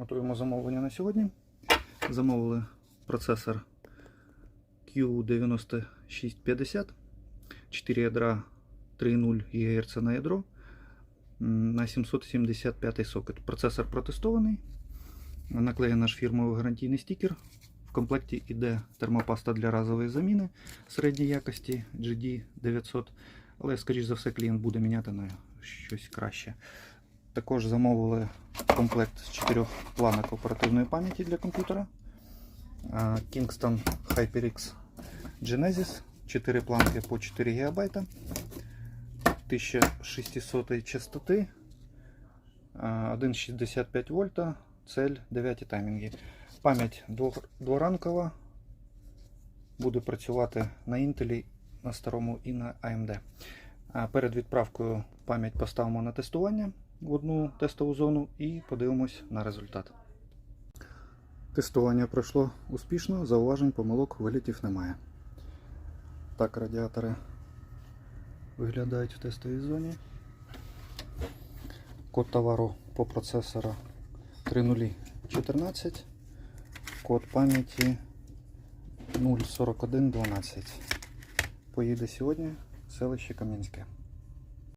Готуємо замовлення на сьогодні. Замовили процесор Q9650, 4 ядра 3.0 ГГц на ядро на 775 сокет. Процесор протестований. Наклеєний наш фірмовий гарантійний стікер. В комплекті йде термопаста для разової заміни середньої якості GD900, але, скоріш за все, клієнт буде міняти на щось краще. Також замовили комплект з 4 планок оперативної пам'яті для комп'ютера. Kingston HyperX Genesis 4 планки по 4 ГБ. 1600 частоти, а, 1,65 вольта, цель 9 таймінги. Пам'ять дворанкова. Буде працювати на Intel, на старому і на AMD. Перед відправкою пам'ять поставимо на тестування в одну тестову зону і подивимось на результат. Тестування пройшло успішно, зауважень, помилок, вилітів немає. Так радіатори виглядають в тестовій зоні. Код товару по процесору 3014. Код пам'яті 04112. Поїде сьогодні в селище Кам'янське.